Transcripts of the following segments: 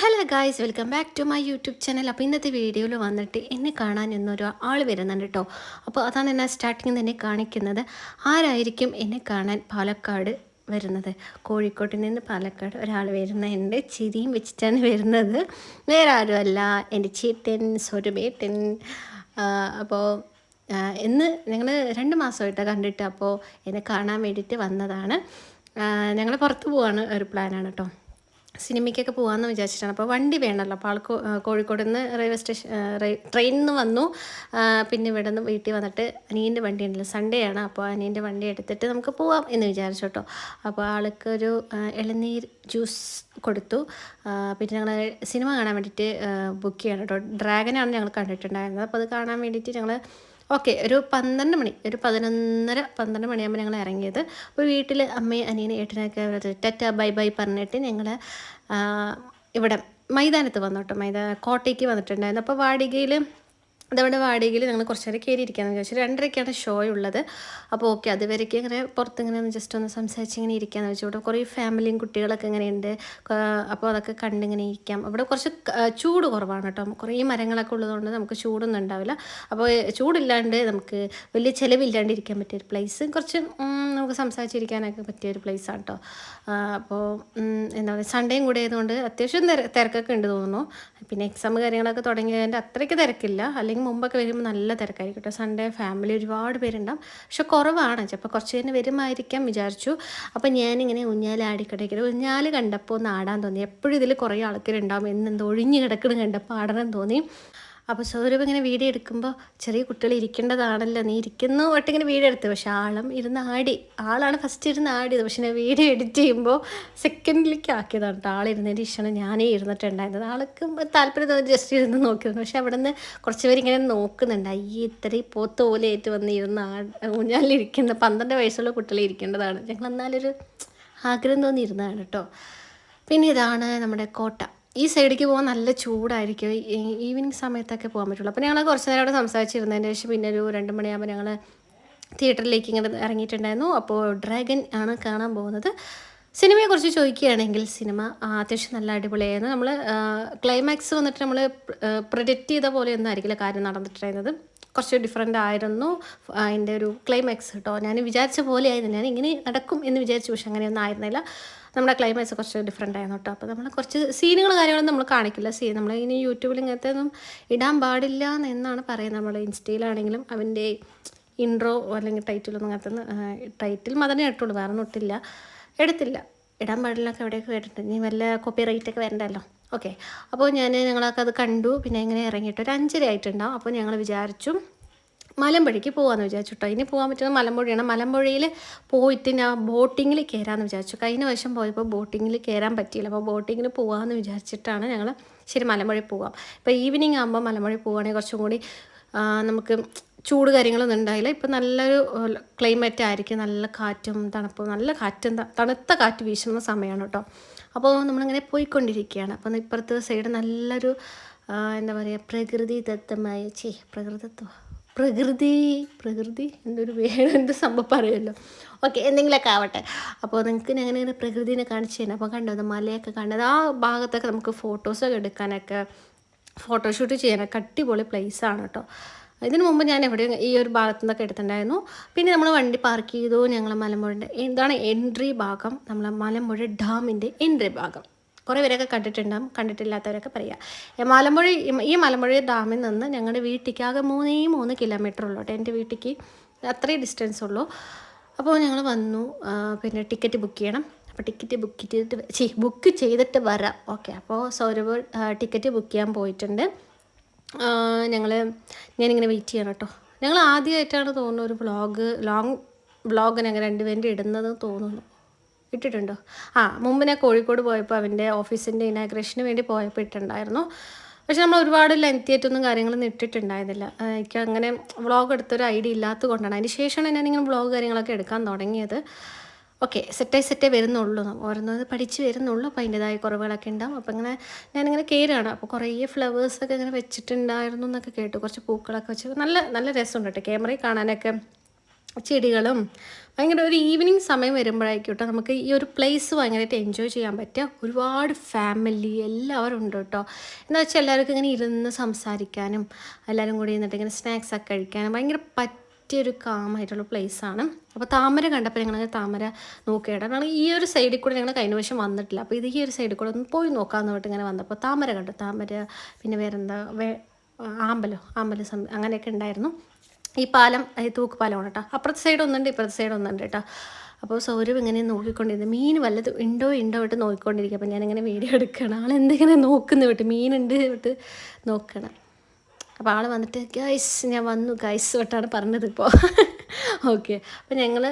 Hello guys welcome back to my YouTube channel അപ്പോൾ ഇന്നത്തെ വീഡിയോയിൽ വന്നിട്ട് എന്നെ കാണാൻ എന്നൊരു ആൾ വരുന്നുണ്ട് കേട്ടോ അപ്പോൾ അതാണ് എന്നെ സ്റ്റാർട്ടിങ് തന്നെ കാണിക്കുന്നത്. ആരായിരിക്കും എന്നെ കാണാൻ പാലക്കാട് വരുന്നത്? കോഴിക്കോട്ടിൽ നിന്ന് പാലക്കാട് ഒരാൾ വരുന്നുണ്ട്. ചിരിയും വെച്ചിട്ടാണ് വരുന്നത്. വേറെ ആരുമല്ല. എന്റെ ചേട്ടൻ സ്വരമേട്ടൻ. അപ്പോൾ ഇന്ന് ഞങ്ങൾ രണ്ട് മാസമായിട്ടാണ് കണ്ടിട്ട് അപ്പോൾ എന്നെ കാണാൻ വേണ്ടിയിട്ട് വന്നതാണ്. ഞങ്ങൾ പുറത്ത് പോവാണ് ഒരു പ്ലാനാണ് കേട്ടോ സിനിമയ്ക്കൊക്കെ പോകാമെന്ന് വിചാരിച്ചിട്ടാണ്. അപ്പോൾ വണ്ടി വേണമല്ലോ അപ്പോൾ ആൾ കോഴിക്കോട് നിന്ന് റെയിൽവേ സ്റ്റേഷൻ ട്രെയിനിൽ നിന്ന് വന്നു. പിന്നെ ഇവിടെ നിന്ന് വീട്ടിൽ വന്നിട്ട് അനിയന്റെ വണ്ടി ഉണ്ടല്ലോ സൺഡേ ആണ്. അപ്പോൾ അനിയന്റെ വണ്ടി എടുത്തിട്ട് നമുക്ക് പോവാം എന്ന് വിചാരിച്ചു കേട്ടോ. അപ്പോൾ ആൾക്ക് ഒരു ഇളനീർ ജ്യൂസ് കൊടുത്തു. പിന്നെ ഞങ്ങൾ സിനിമ കാണാൻ വേണ്ടിയിട്ട് ബുക്ക് ചെയ്യണം കേട്ടോ. ഡ്രാഗനാണ് ഞങ്ങൾ കണ്ടിട്ടുണ്ടായിരുന്നത്. അപ്പോൾ അത് കാണാൻ വേണ്ടിയിട്ട് ഞങ്ങൾ ഓക്കെ ഒരു പന്ത്രണ്ട് മണി ഒരു പതിനൊന്നര പന്ത്രണ്ട് മണിയാകുമ്പോൾ ഞങ്ങൾ ഇറങ്ങിയത്. അപ്പോൾ വീട്ടിൽ അമ്മയും അനിയനെ ഏട്ടനൊക്കെ ടറ്റ ബൈ ബൈ പറഞ്ഞിട്ട് ഞങ്ങൾ ഇവിടെ മൈതാനത്ത് വന്നു കേട്ടോ. മൈതാ കോട്ടയ്ക്ക് വന്നിട്ടുണ്ടായിരുന്നു. അപ്പോൾ വാടികയിൽ അതവിടെ വാടകയിൽ ഞങ്ങൾ കുറച്ച് നേരം കയറി ഇരിക്കാമെന്ന് വിചാരിച്ചു രണ്ടരയ്ക്കാണ് ഷോ ഉള്ളത്. അപ്പോൾ ഓക്കെ അതുവരേക്ക് ഇങ്ങനെ പുറത്തിങ്ങനെ ഒന്ന് ജസ്റ്റ് ഒന്ന് സംസാരിച്ച് ഇങ്ങനെ ഇരിക്കാമെന്ന് വെച്ചു ഇവിടെ കുറേ ഫാമിലിയും കുട്ടികളൊക്കെ ഇങ്ങനെ ഉണ്ട് അപ്പോൾ അതൊക്കെ കണ്ടിങ്ങനെ ഇരിക്കാം. ഇവിടെ കുറച്ച് ചൂട് കുറവാണ് കേട്ടോ. കുറേ മരങ്ങളൊക്കെ ഉള്ളതുകൊണ്ട് നമുക്ക് ചൂടൊന്നും ഉണ്ടാവില്ല. അപ്പോൾ ചൂടില്ലാണ്ട് നമുക്ക് വലിയ ചിലവില്ലാണ്ട് ഇരിക്കാൻ പറ്റിയ ഒരു പ്ലേസ് കുറച്ച് നമുക്ക് സംസാരിച്ചിരിക്കാനൊക്കെ പറ്റിയ ഒരു പ്ലേസാണ് കേട്ടോ അപ്പോൾ എന്താ പറയുക സൺഡേയും കൂടെ ആയതുകൊണ്ട് അത്യാവശ്യം തിര തിരക്കൊക്കെ ഉണ്ട് തോന്നുന്നു. പിന്നെ എക്സാം കാര്യങ്ങളൊക്കെ തുടങ്ങിയതിന്റെ അത്രയ്ക്ക് തിരക്കില്ല. അല്ലെങ്കിൽ മുമ്പൊക്കെ വരുമ്പോൾ നല്ല തിരക്കായിരിക്കും കേട്ടോ. സൺഡേ ഫാമിലി ഒരുപാട് പേരുണ്ടാവും. പക്ഷെ കുറവാണ്. ചിലപ്പോൾ കുറച്ച് തന്നെ വരുമായിരിക്കാം വിചാരിച്ചു. അപ്പോൾ ഞാനിങ്ങനെ ഊഞ്ഞാൽ കണ്ടപ്പോൾ ഒന്ന് ആടാൻ തോന്നി. എപ്പോഴും ഇതിൽ കുറേ ആൾക്കാരുണ്ടാവും. എന്നെന്തോ ഒഴിഞ്ഞ് കിടക്കണം കണ്ടപ്പോൾ ആടണം തോന്നി. അപ്പോൾ സൗരഭ് ഇങ്ങനെ വീഡിയോ എടുക്കുമ്പോൾ ചെറിയ കുട്ടികൾ ഇരിക്കേണ്ടതാണല്ലോ നീ ഇരിക്കുന്നു ഒട്ട് ഇങ്ങനെ വീഡിയോ എടുത്തു. പക്ഷേ ആളും ഇരുന്ന് ആടി. ആളാണ് ഫസ്റ്റ് ഇരുന്ന് ആടിയത്. പക്ഷേ ഞാൻ വീഡിയോ എഡിറ്റ് ചെയ്യുമ്പോൾ സെക്കൻഡിലേക്ക് ആക്കിയതാണ് കേട്ടോ ആളിരുന്നതിന്റെ ഇഷ്ടം ഞാനേ ഇരുന്നിട്ടുണ്ടായിരുന്നത്. ആൾക്ക് താല്പര്യം തോന്നി ജസ്റ്റ് ഇരുന്ന് നോക്കിയിരുന്നു. പക്ഷെ അവിടെ നിന്ന് കുറച്ച് പേരിങ്ങനെ നോക്കുന്നുണ്ട്. അയ്യേ ഇത്രയും പോത്ത് പോലെ ആയിട്ട് വന്ന് ഇരുന്ന് ആ ഊഞ്ഞാലിരിക്കുന്ന പന്ത്രണ്ട് വയസ്സുള്ള കുട്ടികളെ ഇരിക്കേണ്ടതാണ്. ഞങ്ങൾ എന്നാലൊരു ആഗ്രഹം തോന്നിയിരുന്നതാണ് കേട്ടോ പിന്നെ ഇതാണ് നമ്മുടെ കോട്ട. ഈ സൈഡിലേക്ക് പോകാൻ നല്ല ചൂടായിരിക്കും. ഈവനിങ് സമയത്തൊക്കെ പോകാൻ പറ്റുള്ളൂ. അപ്പോൾ ഞങ്ങൾ കുറച്ച് നേരം അവിടെ സംസാരിച്ചിരുന്നതിന് ശേഷം പിന്നെ ഒരു രണ്ട് മണിയാകുമ്പോൾ ഞങ്ങൾ തിയേറ്ററിലേക്ക് ഇങ്ങനെ ഇറങ്ങിയിട്ടുണ്ടായിരുന്നു. അപ്പോൾ ഡ്രാഗൻ ആണ് കാണാൻ പോകുന്നത്. സിനിമയെക്കുറിച്ച് ചോദിക്കുകയാണെങ്കിൽ സിനിമ അത്യാവശ്യം നല്ല അടിപൊളിയായിരുന്നു. നമ്മൾ ക്ലൈമാക്സ് വന്നിട്ട് നമ്മൾ പ്രൊഡക്റ്റ് ചെയ്ത പോലെയൊന്നും ആയിരിക്കില്ല കാര്യം നടന്നിട്ടുണ്ടായിരുന്നത്. കുറച്ച് ഡിഫറെന്റ് ആയിരുന്നു അതിന്റെ ഒരു ക്ലൈമാക്സ് കേട്ടോ ഞാൻ വിചാരിച്ച പോലെ ആയിരുന്നു. ഞാൻ ഇങ്ങനെ നടക്കും എന്ന് വിചാരിച്ചു പക്ഷെ അങ്ങനെയൊന്നും ആയിരുന്നില്ല. നമ്മുടെ ക്ലൈമാക്സ് കുറച്ച് ഡിഫറെന്റ് ആയിരുന്നു കേട്ടോ അപ്പോൾ നമ്മൾ കുറച്ച് സീനുകൾ കാര്യങ്ങളൊന്നും നമ്മൾ കാണിക്കില്ല. സീൻ നമ്മൾ ഇനി യൂട്യൂബിൽ ഇങ്ങനത്തെ ഒന്നും ഇടാൻ പാടില്ല എന്നാണ് പറയുന്നത്. നമ്മൾ ഇൻസ്റ്റയിലാണെങ്കിലും അവന്റെ ഇൻട്രോ അല്ലെങ്കിൽ ടൈറ്റിലൊന്നും അങ്ങനത്തെ ടൈറ്റിൽ മതനെ ഇട്ടുള്ളൂ. വേറെ ഒന്നും ഇട്ടില്ല. എടുത്തില്ല. ഇടാൻ പാടില്ലൊക്കെ എവിടെയൊക്കെ കേട്ടിട്ടുണ്ട്? ഇനി വല്ല കോപ്പി ഒക്കെ വരണ്ടല്ലോ. ഓക്കെ അപ്പോൾ ഞാൻ ഞങ്ങളൊക്കെ അത് കണ്ടു. പിന്നെ ഇങ്ങനെ ഇറങ്ങിയിട്ട് ഒരു അഞ്ചര ആയിട്ടുണ്ടാവും. അപ്പോൾ ഞങ്ങൾ വിചാരിച്ചു മലമ്പുഴയ്ക്ക് പോകാമെന്ന് വിചാരിച്ചു കേട്ടോ ഇനി പോകാൻ പറ്റുന്നത് മലമ്പുഴയാണ്. മലമ്പുഴയിൽ പോയിട്ട് ഞാൻ ബോട്ടിങ്ങിൽ കയറാമെന്ന് വിചാരിച്ചു. കഴിഞ്ഞ വർഷം പോയപ്പോൾ ബോട്ടിങ്ങിൽ കയറാൻ പറ്റിയില്ല. അപ്പോൾ ബോട്ടിങ്ങിൽ പോകാമെന്ന് വിചാരിച്ചിട്ടാണ് ഞങ്ങൾ ശരി മലമ്പുഴയിൽ പോകാം ഇപ്പോൾ ഈവനിങ് ആകുമ്പോൾ മലമ്പുഴയിൽ പോവുകയാണെങ്കിൽ കുറച്ചും കൂടി നമുക്ക് ചൂട് കാര്യങ്ങളൊന്നും ഉണ്ടായില്ല. ഇപ്പം നല്ലൊരു ക്ലൈമറ്റ് ആയിരിക്കും. നല്ല കാറ്റും തണുപ്പും നല്ല കാറ്റും തണുത്ത കാറ്റ് വീശുന്ന സമയമാണ് കേട്ടോ അപ്പോൾ നമ്മളിങ്ങനെ പോയിക്കൊണ്ടിരിക്കുകയാണ്. അപ്പം ഇപ്പുറത്തെ സൈഡ് നല്ലൊരു എന്താ പറയുക പ്രകൃതി ദത്തമായ ചേ പ്രകൃതിത്വം പ്രകൃതി പ്രകൃതി എന്തൊരു വേണം എന്ത് സംഭവം പറയുമല്ലോ. ഓക്കെ എന്തെങ്കിലുമൊക്കെ ആവട്ടെ. അപ്പോൾ നിങ്ങൾക്ക് ഞാൻ ഇങ്ങനെ പ്രകൃതിനെ കാണിച്ചു തരാം അപ്പോൾ കണ്ടോ അത് മലയൊക്കെ കണ്ടത് ആ ഭാഗത്തൊക്കെ നമുക്ക് ഫോട്ടോസൊക്കെ എടുക്കാനൊക്കെ ഫോട്ടോഷൂട്ട് ചെയ്യാനൊക്കെ അടിപൊളി ആണ് കേട്ടോ ഇതിനു മുമ്പ് ഞാൻ എവിടെയും ഈ ഒരു ഭാഗത്തു നിന്നൊക്കെ എടുത്തിട്ടുണ്ടായിരുന്നു. പിന്നെ നമ്മൾ വണ്ടി പാർക്ക് ചെയ്തു. ഞങ്ങൾ മലമ്പുഴന്റെ ഇതാണ് എൻട്രി ഭാഗം. നമ്മൾ മലമ്പുഴ ഡാമിന്റെ എൻട്രി ഭാഗം. കുറേ പേരൊക്കെ കണ്ടിട്ടുണ്ടാകും കണ്ടിട്ടില്ലാത്തവരൊക്കെ പറയുക മലമ്പുഴ ഈ- മലമ്പുഴ ഡാമിൽ നിന്ന് ഞങ്ങളുടെ വീട്ടിലേക്ക് ആകെ മൂന്നേ മൂന്ന് കിലോമീറ്റർ ഉള്ളൂ കേട്ടോ. എന്റെ വീട്ടിലേക്ക് അത്രയും ഡിസ്റ്റൻസ് ഉള്ളൂ. അപ്പോൾ ഞങ്ങൾ വന്നു. പിന്നെ ടിക്കറ്റ് ബുക്ക് ചെയ്യണം. അപ്പോൾ ടിക്കറ്റ് ബുക്ക് ചെയ്തിട്ട് ബുക്ക് ചെയ്തിട്ട് വരാം. ഓക്കെ. അപ്പോൾ സൗരഭ് ടിക്കറ്റ് ബുക്ക് ചെയ്യാൻ പോയിട്ടുണ്ട്. ഞങ്ങൾ ഞാനിങ്ങനെ വെയിറ്റ് ചെയ്യണം കേട്ടോ ഞങ്ങൾ ആദ്യമായിട്ടാണ് തോന്നുന്നു ഒരു വ്ളോഗ് ലോങ് വ്ളോഗ് ഞങ്ങൾ രണ്ടുപേരുടെ ഇടുന്നത് തോന്നുന്നു. ഇട്ടിട്ടുണ്ടോ? ആ മുമ്പ് ഞാൻ കോഴിക്കോട് പോയപ്പോൾ അവന്റെ ഓഫീസിന്റെ ഇനാഗ്രേഷന് വേണ്ടി പോയപ്പോൾ ഇട്ടിട്ടുണ്ടായിരുന്നു. പക്ഷെ നമ്മൾ ഒരുപാട് ലെങ്തിയായിട്ടൊന്നും കാര്യങ്ങളൊന്നും ഇട്ടിട്ടുണ്ടായിരുന്നില്ല. എനിക്ക് അങ്ങനെ വ്ളോഗ് എടുത്തൊരു ഐഡിയ ഇല്ലാത്തത് കൊണ്ടാണ്. അതിന് ശേഷമാണ് ഞാനിങ്ങനെ വ്ളോഗ് കാര്യങ്ങളൊക്കെ എടുക്കാൻ തുടങ്ങിയത്. ഓക്കെ സെറ്റായി സെറ്റേ വരുന്നുള്ളൂ. ഓരോന്നത് പഠിച്ച് വരുന്നുള്ളൂ. അപ്പോൾ അതിന്റെതായ കുറവുകളൊക്കെ ഉണ്ടാവും. അപ്പോൾ ഇങ്ങനെ ഞാനിങ്ങനെ കയറുകയാണ് അപ്പോൾ കുറേ ഫ്ലവേഴ്സൊക്കെ ഇങ്ങനെ വെച്ചിട്ടുണ്ടായിരുന്നു എന്നൊക്കെ കേട്ടു. കുറച്ച് പൂക്കളൊക്കെ വെച്ച്. നല്ല നല്ല രസമുണ്ട് കേട്ടോ. ക്യാമറയിൽ കാണാനൊക്കെ ചെടികളും ഭയങ്കര ഒരു ഈവനിങ് സമയം വരുമ്പോഴായിരിക്കും കേട്ടോ. നമുക്ക് ഈ ഒരു പ്ലേസ് ഭയങ്കരമായിട്ട് എൻജോയ് ചെയ്യാൻ പറ്റുക. ഒരുപാട് ഫാമിലി എല്ലാവരും ഉണ്ട് കേട്ടോ. എന്താ വെച്ചാൽ എല്ലാവർക്കും ഇങ്ങനെ ഇരുന്ന് സംസാരിക്കാനും എല്ലാവരും കൂടി ഇരുന്നിട്ട് ഇങ്ങനെ സ്നാക്സൊക്കെ കഴിക്കാനും ഭയങ്കര പറ്റിയൊരു കാമായിട്ടുള്ള ആണ്. അപ്പോൾ താമര കണ്ടപ്പോൾ ഞങ്ങൾ താമര നോക്കിയിട്ട് കാരണം ഈ ഒരു സൈഡിൽ കൂടെ ഞങ്ങൾ കഴിഞ്ഞ വർഷം വന്നിട്ടില്ല. അപ്പോൾ ഇത് ഈ ഒരു സൈഡിൽ കൂടെ ഒന്ന് പോയി നോക്കാമെന്ന് പറഞ്ഞിട്ട് ഇങ്ങനെ വന്നപ്പോൾ താമര കണ്ടു. താമര പിന്നെ വേറെന്താ വേ ആമ്പലോ ആമ്പല സം അങ്ങനെയൊക്കെ ഉണ്ടായിരുന്നു. ഈ പാലം ഈ തൂക്കുപാലമാണ് കേട്ടോ. അപ്പുറത്തെ സൈഡ് ഒന്നുണ്ട് ഇപ്പുറത്തെ സൈഡ് ഒന്നുണ്ട് കേട്ടോ. അപ്പോൾ സൗരവ് ഇങ്ങനെ നോക്കിക്കൊണ്ടിരുന്നു. മീൻ വല്ലത് ഉണ്ടോ ഉണ്ടോ വിട്ട് നോക്കിക്കൊണ്ടിരിക്കുക. അപ്പോൾ ഞാനിങ്ങനെ വീഡിയോ എടുക്കണം ആളെന്തിങ്ങനെ നോക്കുന്നു വിട്ട് മീനുണ്ട് വിട്ട് നോക്കണം അപ്പോൾ ആൾ വന്നിട്ട് ഗൈസ് ഞാൻ വന്നു. ഗൈസ് തൊട്ടാണ് പറഞ്ഞത് ഇപ്പോൾ ഓക്കെ. അപ്പോൾ ഞങ്ങൾ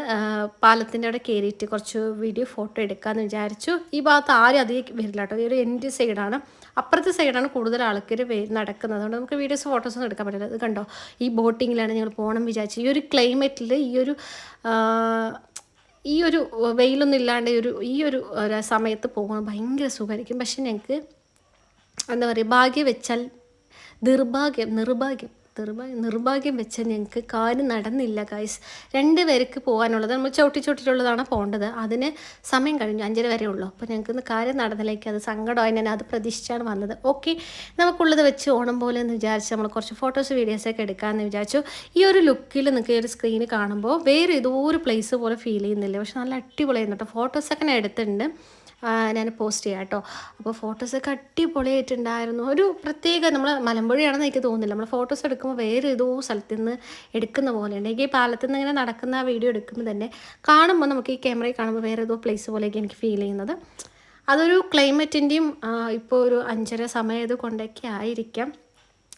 പാലത്തിന്റെ അവിടെ കയറിയിട്ട് കുറച്ച് വീഡിയോ ഫോട്ടോ എടുക്കാമെന്ന് വിചാരിച്ചു. ഈ ഭാഗത്ത് ആരും അധികം വരില്ല കേട്ടോ. ഈ ഒരു എന്റെ സൈഡാണ് അപ്പുറത്തെ സൈഡാണ് കൂടുതൽ ആൾക്കാർ നടക്കുന്നത്. അതുകൊണ്ട് നമുക്ക് വീഡിയോസ് ഫോട്ടോസ് ഒന്നും എടുക്കാൻ പറ്റില്ല. ഇത് കണ്ടോ? ഈ ബോട്ടിങ്ങിലാണ് ഞങ്ങൾ പോകണം വിചാരിച്ചത് ഈ ഒരു ക്ലൈമറ്റിൽ ഈ ഒരു ഈ ഒരു വെയിലൊന്നും ഇല്ലാണ്ട് ഈ ഒരു ഈ ഒരു സമയത്ത് പോകണം. ഭയങ്കര സുഖമായിരിക്കും പക്ഷെ ഞങ്ങൾക്ക് എന്താ പറയുക ഭാഗ്യം വെച്ചാൽ നിർഭാഗ്യം നിർഭാഗ്യം നിർഭാഗ്യം നിർഭാഗ്യം വെച്ചാൽ ഞങ്ങൾക്ക് കാര്യം നടന്നില്ല ഗൈസ് രണ്ട് പേർക്ക് പോകാനുള്ളത് നമ്മൾ ചവിട്ടി ചവിട്ടിട്ടുള്ളതാണ് പോകേണ്ടത് അതിന് സമയം കഴിഞ്ഞു അഞ്ചര വരെ ഉള്ളൂ. അപ്പോൾ ഞങ്ങൾക്ക് ഇന്ന് കാര്യം നടന്നിലേക്ക് അത് സങ്കടമായി ഞാൻ അത് പ്രതീക്ഷിച്ചാണ് വന്നത്. ഓക്കെ നമുക്കുള്ളത് വെച്ച് ഓണം പോലെ എന്ന് വിചാരിച്ച് നമ്മൾ കുറച്ച് ഫോട്ടോസ് വീഡിയോസൊക്കെ എടുക്കാമെന്ന് വിചാരിച്ചു. ഈ ഒരു ലുക്കിൽ നിങ്ങൾക്ക് ഈ ഒരു സ്ക്രീന് കാണുമ്പോൾ വേറെ ഏതോ ഒരു പ്ലേസ് പോലെ ഫീൽ ചെയ്യുന്നില്ല. പക്ഷെ നല്ല അടിപൊളിയായിരുന്നു കേട്ടോ ഫോട്ടോസൊക്കെ ഞാൻ എടുത്തിട്ടുണ്ട്. ഞാൻ പോസ്റ്റ് ചെയ്യാം കേട്ടോ അപ്പോൾ ഫോട്ടോസൊക്കെ അടിപൊളിയായിട്ടുണ്ടായിരുന്നു. ഒരു പ്രത്യേക നമ്മൾ മലമ്പുഴയാണെന്ന് എനിക്ക് തോന്നുന്നില്ല. നമ്മൾ ഫോട്ടോസ് എടുക്കുമ്പോൾ വേറെ ഏതോ സ്ഥലത്ത് നിന്ന് എടുക്കുന്ന പോലെ എനിക്ക് ഈ പാലത്തിൽ നിന്ന് ഇങ്ങനെ നടക്കുന്ന ആ വീഡിയോ എടുക്കുമ്പോൾ തന്നെ കാണുമ്പോൾ നമുക്ക് ഈ ക്യാമറയിൽ കാണുമ്പോൾ വേറെ ഏതോ പ്ലേസ് പോലെയൊക്കെ എനിക്ക് ഫീൽ ചെയ്യുന്നത്. അതൊരു ക്ലൈമറ്റിന്റെയും ഇപ്പോൾ ഒരു അഞ്ചര സമയം ഇത് കൊണ്ടൊക്കെ ആയിരിക്കാം.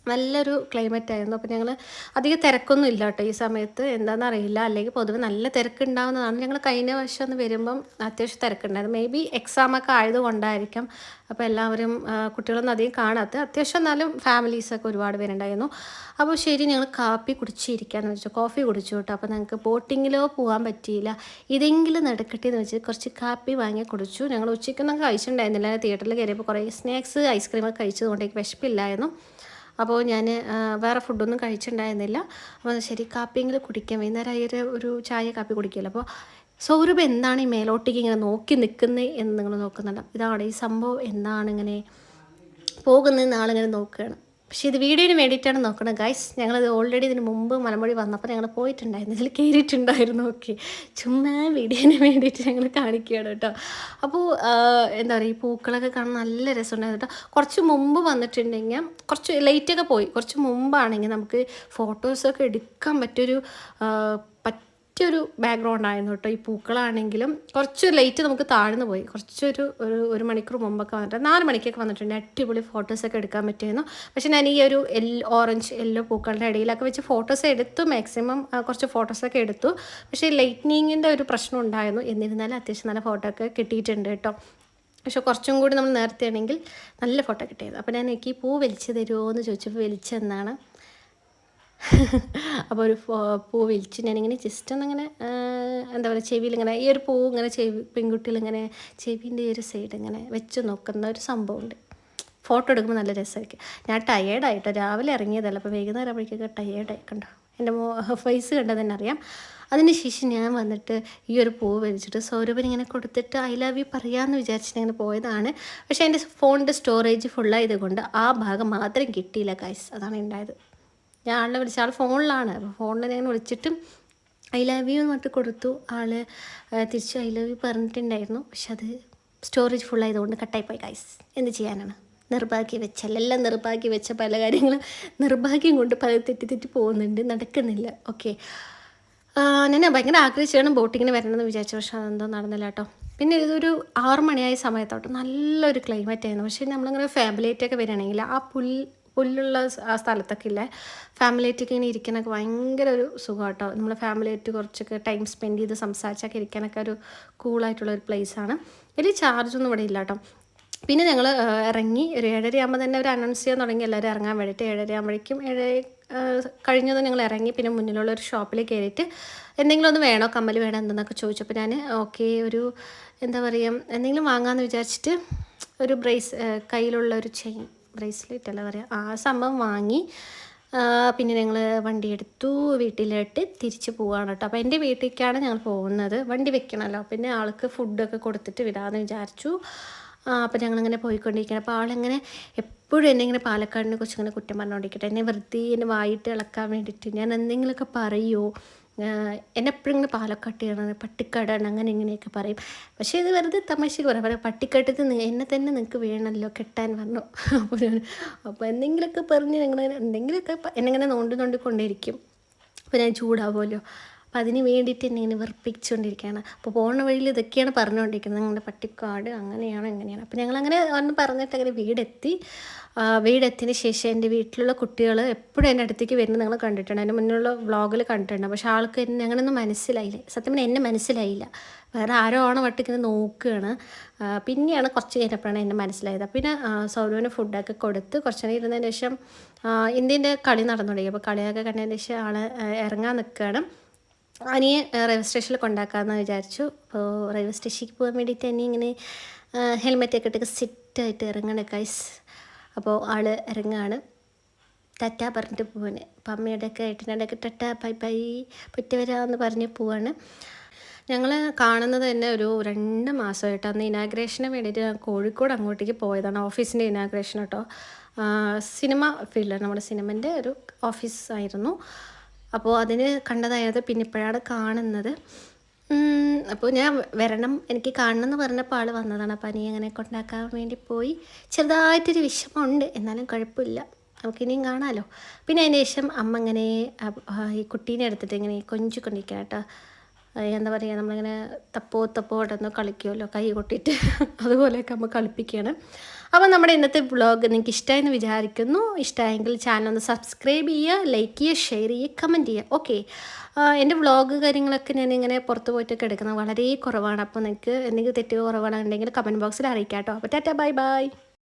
നല്ലൊരു ക്ലൈമറ്റ് ആയിരുന്നു. അപ്പോൾ ഞങ്ങൾ അധികം തിരക്കൊന്നും ഇല്ല കേട്ടോ ഈ സമയത്ത്. എന്താണെന്ന് അറിയില്ല. അല്ലെങ്കിൽ പൊതുവെ നല്ല തിരക്കുണ്ടാവുന്നതാണ്. ഞങ്ങൾ കഴിഞ്ഞ വർഷം ഒന്ന് വരുമ്പം അത്യാവശ്യം തിരക്കുണ്ടായിരുന്നു. മേ ബി എക്സാമൊക്കെ ആയതുകൊണ്ടായിരിക്കാം. അപ്പോൾ എല്ലാവരും കുട്ടികളൊന്നും അധികം കാണാത്ത അത്യാവശ്യം എന്നാലും ഫാമിലീസൊക്കെ ഒരുപാട് പേരുണ്ടായിരുന്നു. അപ്പോൾ ശരി ഞങ്ങൾ കാപ്പി കുടിച്ചിരിക്കാന്ന് വെച്ചു. കോഫി കുടിച്ചു കേട്ടോ. അപ്പോൾ ഞങ്ങൾക്ക് ബോട്ടിങ്ങിലോ പോകാൻ പറ്റിയില്ല. ഇതെങ്കിലും നടക്കട്ടെ എന്ന് വെച്ച് കുറച്ച് കാപ്പി വാങ്ങി കുടിച്ചു. ഞങ്ങൾ ഉച്ചയ്ക്കൊന്നും കഴിച്ചിട്ടുണ്ടായിരുന്നില്ല. തിയേറ്ററിൽ കയറിയപ്പോൾ കുറേ സ്നാക്സ് ഐസ്ക്രീമൊക്കെ കഴിച്ചതുകൊണ്ട് എനിക്ക് വിശപ്പില്ലായിരുന്നു. അപ്പോൾ ഞാൻ വേറെ ഫുഡൊന്നും കഴിച്ചിട്ടുണ്ടായിരുന്നില്ല. അപ്പോൾ ശരി കാപ്പിയെങ്കിലും കുടിക്കാൻ വൈകുന്നേരം ഒരു- ചായ കാപ്പി കുടിക്കില്ല അപ്പോൾ സൗരഭ് എന്താണ് ഈ മേലോട്ടേക്ക് ഇങ്ങനെ നോക്കി നിൽക്കുന്നത് എന്ന് നിങ്ങൾ നോക്കുന്നുണ്ടോ. ഇതാണ് ഈ സംഭവം എന്താണ് ഇങ്ങനെ പോകുന്നതെന്ന് ആളിങ്ങനെ നോക്കുകയാണ്. പക്ഷേ ഇത് വീഡിയോന് വേണ്ടിയിട്ടാണ് നോക്കുന്നത് ഗൈസ് ഞങ്ങളത് ഓൾറെഡി ഇതിന് മുമ്പ് മലമ്പുഴ വന്നപ്പോൾ ഞങ്ങൾ പോയിട്ടുണ്ടായിരുന്നു. ഇതിൽ കയറിയിട്ടുണ്ടായിരുന്നു ഓക്കെ ചുമ്മാ വീഡിയോന് വേണ്ടിയിട്ട് ഞങ്ങൾ കാണിക്കുകയാണ് കേട്ടോ. അപ്പോൾ എന്താ പറയുക ഈ പൂക്കളൊക്കെ കാണാൻ നല്ല രസമുണ്ടായിരുന്നു കേട്ടോ. കുറച്ച് മുമ്പ് വന്നിട്ടുണ്ടെങ്കിൽ കുറച്ച് ലേറ്റൊക്കെ പോയി. കുറച്ച് മുമ്പാണെങ്കിൽ നമുക്ക് ഫോട്ടോസൊക്കെ എടുക്കാൻ പറ്റൊരു ആ, പറ്റിയൊരു ബാക്ക്ഗ്രൗണ്ട് ആയിരുന്നു കേട്ടോ. ഈ പൂക്കളാണെങ്കിലും കുറച്ച് ലൈറ്റ് നമുക്ക് താഴ്ന്നു പോയി. കുറച്ചൊരു ഒരു ഒരു മണിക്കൂർ മുമ്പൊക്കെ വന്നിട്ട് നാല് മണിക്കൊക്കെ വന്നിട്ടുണ്ട്. അടിപൊളി ഫോട്ടോസൊക്കെ എടുക്കാൻ പറ്റിയിരുന്നു. പക്ഷേ ഞാൻ ഈ ഒരു യെല്ലോ ഓറഞ്ച് യെല്ലോ പൂക്കളുടെ ഇടയിലൊക്കെ വെച്ച് ഫോട്ടോസ് എടുത്തു. മാക്സിമം കുറച്ച് ഫോട്ടോസൊക്കെ എടുത്തു. പക്ഷേ ലൈറ്റ്നിങ്ങിന്റെ ഒരു പ്രശ്നം ഉണ്ടായിരുന്നു. എന്നിരുന്നാലും അത്യാവശ്യം നല്ല ഫോട്ടോ ഒക്കെ കിട്ടിയിട്ടുണ്ട് കേട്ടോ. പക്ഷെ കുറച്ചും കൂടി നമ്മൾ നേരത്തെ ആണെങ്കിൽ നല്ല ഫോട്ടോ കിട്ടിയത്. അപ്പോൾ ഞാൻ എനിക്ക് ഈ പൂ വലിച്ചു തരുമോ എന്ന് ചോദിച്ചപ്പോൾ വലിച്ചെന്നാണ്. അപ്പോൾ ഒരു പൂ വിളിച്ച് ഞാനിങ്ങനെ ജസ്റ്റ് ഒന്നിങ്ങനെ എന്താ പറയുക ചെവിയിൽ ഇങ്ങനെ ഈ ഒരു പൂ ഇങ്ങനെ ചെവി പെൺകുട്ടികൾ ഇങ്ങനെ ചെവിന്റെ ഈ ഒരു സൈഡ് ഇങ്ങനെ വെച്ച് നോക്കുന്ന ഒരു സംഭവമുണ്ട്. ഫോട്ടോ എടുക്കുമ്പോൾ നല്ല രസമായിരിക്കും. ഞാൻ ടയേർഡായിട്ടോ രാവിലെ ഇറങ്ങിയതല്ല അപ്പോൾ വൈകുന്നേരം ആകുമ്പോഴേക്കൊക്കെ ടയേർഡായി കണ്ടോ? എന്റെ മോ ഫേസ് കണ്ടാൽ തന്നെ അറിയാം. അതിന് ശേഷം ഞാൻ വന്നിട്ട് ഈ ഒരു പൂ വലിച്ചിട്ട് സൗരഭൻ ഇങ്ങനെ കൊടുത്തിട്ട് ഐ ലവ് യു പറയാമെന്ന് വിചാരിച്ചിട്ട് ഇങ്ങനെ പോയതാണ്. പക്ഷേ എന്റെ ഫോണിന്റെ സ്റ്റോറേജ് ഫുള്ളായത് കൊണ്ട് ആ ഭാഗം മാത്രം കിട്ടിയില്ല ഗൈസ് അതാണ് ഉണ്ടായത് ഞാൻ ആളിനെ വിളിച്ച ആൾ ഫോണിലാണ്. അപ്പോൾ ഫോണിൽ ഞാൻ വിളിച്ചിട്ടും ഐ ലവ് യു എന്ന് പറഞ്ഞിട്ട് കൊടുത്തു. ആൾ തിരിച്ച് ഐ ലവ് യു പറഞ്ഞിട്ടുണ്ടായിരുന്നു. പക്ഷെ അത് സ്റ്റോറേജ് ഫുൾ ആയതുകൊണ്ട് കട്ടായിപ്പോയി ഗൈസ് എന്ത് ചെയ്യാനാണ്? നിർഭാഗ്യം വെച്ചാൽ എല്ലാം നിർഭാഗ്യം വെച്ച പല കാര്യങ്ങളും നിർഭാഗ്യം കൊണ്ട് പല തെറ്റി തെറ്റി പോകുന്നുണ്ട്. നടക്കുന്നില്ല. ഓക്കെ ഞാൻ ഭയങ്കര ആഗ്രഹിച്ചാണ് ബോട്ടിങ്ങിന് വരണമെന്ന് വിചാരിച്ചു പക്ഷെ അതെന്തോ നടന്നില്ല കേട്ടോ. പിന്നെ ഇതൊരു ആറ് മണിയായ സമയത്തോട്ട് നല്ലൊരു ക്ലൈമറ്റ് ആയിരുന്നു. പക്ഷേ നമ്മളിങ്ങനെ ഫാമിലിയായിട്ടൊക്കെ വരികയാണെങ്കിൽ ആ പുൽ പുല്ലുള്ള ആ സ്ഥലത്തൊക്കെ ഇല്ലേ? ഫാമിലിയായിട്ടൊക്കെ ഇങ്ങനെ ഇരിക്കാനൊക്കെ ഭയങ്കര ഒരു സുഖമാട്ടോ നമ്മൾ ഫാമിലിയായിട്ട് കുറച്ചൊക്കെ ടൈം സ്പെൻഡ് ചെയ്ത് സംസാരിച്ചൊക്കെ ഇരിക്കാനൊക്കെ ഒരു കൂളായിട്ടുള്ള ഒരു പ്ലേസാണ്. വലിയ ചാർജൊന്നും ഇവിടെ ഇല്ല കേട്ടോ പിന്നെ ഞങ്ങൾ ഇറങ്ങി ഒരു ഏഴര ആകുമ്പോൾ തന്നെ ഒരു അനൗൺസ് ചെയ്യാൻ തുടങ്ങി. എല്ലാവരും ഇറങ്ങാൻ വേണ്ടിയിട്ട് ഏഴര ആകുമ്പോഴേക്കും ഏഴര കഴിഞ്ഞതും ഞങ്ങൾ ഇറങ്ങി. പിന്നെ മുന്നിലുള്ള ഒരു ഷോപ്പിൽ കയറിയിട്ട് എന്തെങ്കിലും ഒന്ന് വേണോ? കമ്മൽ വേണോ? എന്തെന്നൊക്കെ ചോദിച്ചപ്പോൾ ഞാൻ ഓക്കെ ഒരു എന്താ പറയുക എന്തെങ്കിലും വാങ്ങാമെന്ന് വിചാരിച്ചിട്ട് ഒരു ബ്രേസ് കയ്യിലുള്ള ഒരു ചെയിൻ ബ്രേസ്ലെറ്റ് അല്ല പറയുക ആ സംഭവം വാങ്ങി പിന്നെ ഞങ്ങൾ വണ്ടി എടുത്തു വീട്ടിലോട്ട് തിരിച്ചു പോവാണ് കേട്ടോ അപ്പോൾ എന്റെ വീട്ടിലേക്കാണ് ഞങ്ങൾ പോകുന്നത്. വണ്ടി വെക്കണമല്ലോ പിന്നെ ആൾക്ക് ഫുഡൊക്കെ കൊടുത്തിട്ട് വിടാമെന്ന് വിചാരിച്ചു. അപ്പോൾ ഞങ്ങളിങ്ങനെ പോയിക്കൊണ്ടിരിക്കുകയാണ്. അപ്പോൾ ആളിങ്ങനെ എപ്പോഴും എന്നെ ഇങ്ങനെ പാലക്കാടിനെ കുറിച്ച് ഇങ്ങനെ കുറ്റം പറഞ്ഞുകൊണ്ടിരിക്കട്ടെ എന്നെ വെറുതെ എന്നെ വായിട്ട് ഇളക്കാൻ വേണ്ടിയിട്ട് ഞാൻ എന്തെങ്കിലുമൊക്കെ പറയുമോ എന്നെ എപ്പോഴും ഇങ്ങനെ പാലക്കാട്ടിയാണ് പട്ടിക്കാടാണ് അങ്ങനെ ഇങ്ങനെയൊക്കെ പറയും. പക്ഷേ ഇത് വെറുതെ തമാശക്ക് പറയാം. പറയാം പട്ടിക്കാട്ടത്ത് എന്നെ തന്നെ നിങ്ങൾക്ക് വേണമല്ലോ കെട്ടാൻ പറഞ്ഞു. അപ്പോൾ അപ്പോൾ എന്തെങ്കിലുമൊക്കെ പറഞ്ഞ് ഞങ്ങൾ എന്തെങ്കിലുമൊക്കെ എന്നെങ്ങനെ നോണ്ടി നോണ്ടിക്കൊണ്ടേയിരിക്കും അപ്പോൾ ഞാൻ ചൂടാവുമല്ലോ. അപ്പോൾ അതിന് വേണ്ടിയിട്ട് എന്നെ ഇങ്ങനെ വെറുപ്പിച്ചുകൊണ്ടിരിക്കുകയാണ്. അപ്പോൾ പോകുന്ന വഴിയിൽ ഇതൊക്കെയാണ് പറഞ്ഞുകൊണ്ടിരിക്കുന്നത്. നിങ്ങളുടെ പട്ടിക്കാട് അങ്ങനെയാണ് എങ്ങനെയാണ് അപ്പോൾ ഞങ്ങളങ്ങനെ ഒന്ന് പറഞ്ഞിട്ട് അങ്ങനെ വീടെത്തി. വീടെത്തിന് ശേഷം എന്റെ വീട്ടിലുള്ള കുട്ടികൾ എപ്പോഴും എന്റെ അടുത്തേക്ക് വരുന്നത് നിങ്ങൾ കണ്ടിട്ടുണ്ട്. എന്റെ മുന്നിലുള്ള വ്ളോഗിൽ കണ്ടിട്ടുണ്ട്. പക്ഷേ ആൾക്ക് എന്നെ അങ്ങനെയൊന്നും മനസ്സിലായില്ല. സത്യം പറഞ്ഞാൽ എന്നെ മനസ്സിലായില്ല. വേറെ ആരോ ആണ് വട്ടിങ്ങനെ നോക്കുകയാണ്. പിന്നെയാണ് കുറച്ച് കഴിഞ്ഞപ്പോഴാണ് എന്നെ മനസ്സിലായത്. പിന്നെ സൗരവിന് ഫുഡൊക്കെ കൊടുത്ത് കുറച്ച് നേരം ഇരുന്നതിന് ശേഷം ഇന്ത്യന്റെ കളി നടന്നു തുടങ്ങി അപ്പോൾ കളിയൊക്കെ കണ്ടതിന് ശേഷം ആൾ ഇറങ്ങാൻ നിൽക്കുകയാണ്. അനിയെ റെയിൽവേ സ്റ്റേഷനിൽ കൊണ്ടാക്കാമെന്ന് വിചാരിച്ചു. അപ്പോൾ റെയിൽവേ സ്റ്റേഷനിൽ പോകാൻ വേണ്ടിയിട്ട് അനി ഇങ്ങനെ ഹെൽമെറ്റൊക്കെ ഇട്ടൊക്കെ സിറ്റായിട്ട് ഇറങ്ങണ കൈസ് അപ്പോൾ ആൾ ഇറങ്ങുകയാണ് ടറ്റ പറഞ്ഞിട്ട് പോവാണ്. അപ്പം അമ്മയുടെ ഒക്കെ ഏട്ടന്റെ ഒക്കെ പൈ ബൈ ബൈ പറ്റുവരാന്ന് പറഞ്ഞ് പോവാണ്. ഞങ്ങൾ കാണുന്നത് തന്നെ ഒരു രണ്ട് മാസമായിട്ട്. അന്ന് ഇനാഗ്രേഷന് വേണ്ടിയിട്ട് കോഴിക്കോട് അങ്ങോട്ടേക്ക് പോയതാണ് ഓഫീസിന്റെ ഇനാഗ്രേഷൻ കേട്ടോ സിനിമ ഫീൽഡ് നമ്മുടെ സിനിമന്റെ ഒരു ഓഫീസായിരുന്നു അപ്പോൾ അതിന് കണ്ടതായത് പിന്നെ ഇപ്പോഴാണ് കാണുന്നത്. അപ്പോൾ ഞാൻ വരണം എനിക്ക് കാണണം എന്ന് പറഞ്ഞപ്പോൾ ആൾ വന്നതാണ്. അപ്പോൾ അനി അങ്ങനെ കൊണ്ടാക്കാൻ വേണ്ടി പോയി. ചെറുതായിട്ടൊരു വിഷമമുണ്ട് എന്നാലും കുഴപ്പമില്ല. നമുക്കിനിയും കാണാമല്ലോ പിന്നെ അതിന് ശേഷം അമ്മ ഇങ്ങനെ ഈ കുട്ടീനെ എടുത്തിട്ട് ഇങ്ങനെ കൊഞ്ചിക്കൊണ്ടിരിക്കുക കേട്ടോ. എന്താ പറയുക നമ്മളിങ്ങനെ തപ്പോ തപ്പോ ഇടന്ന് കളിക്കുമല്ലോ കൈ കൊട്ടിയിട്ട്. അതുപോലെയൊക്കെ നമ്മൾ കളിപ്പിക്കുകയാണ്. അപ്പോൾ നമ്മുടെ ഇന്നത്തെ വ്ളോഗ് നിങ്ങൾക്ക് ഇഷ്ടമായെന്ന് വിചാരിക്കുന്നു. ഇഷ്ടമായെങ്കിൽ ചാനൽ ഒന്ന് സബ്സ്ക്രൈബ് ചെയ്യുക ലൈക്ക് ചെയ്യുക ഷെയർ ചെയ്യുക കമന്റ് ചെയ്യുക. ഓക്കെ എന്റെ വ്ളോഗ് കാര്യങ്ങളൊക്കെ ഞാൻ ഇങ്ങനെ പുറത്ത് പോയിട്ടൊക്കെ എടുക്കുന്നത് വളരെ കുറവാണ്. അപ്പോൾ നിങ്ങൾക്ക് എന്തെങ്കിലും തെറ്റ് കുറവാണെന്നുണ്ടെങ്കിൽ കമന്റ് ബോക്സിൽ അറിയിക്കാം കേട്ടോ അപ്പോൾ ടാറ്റാ ബൈ ബൈ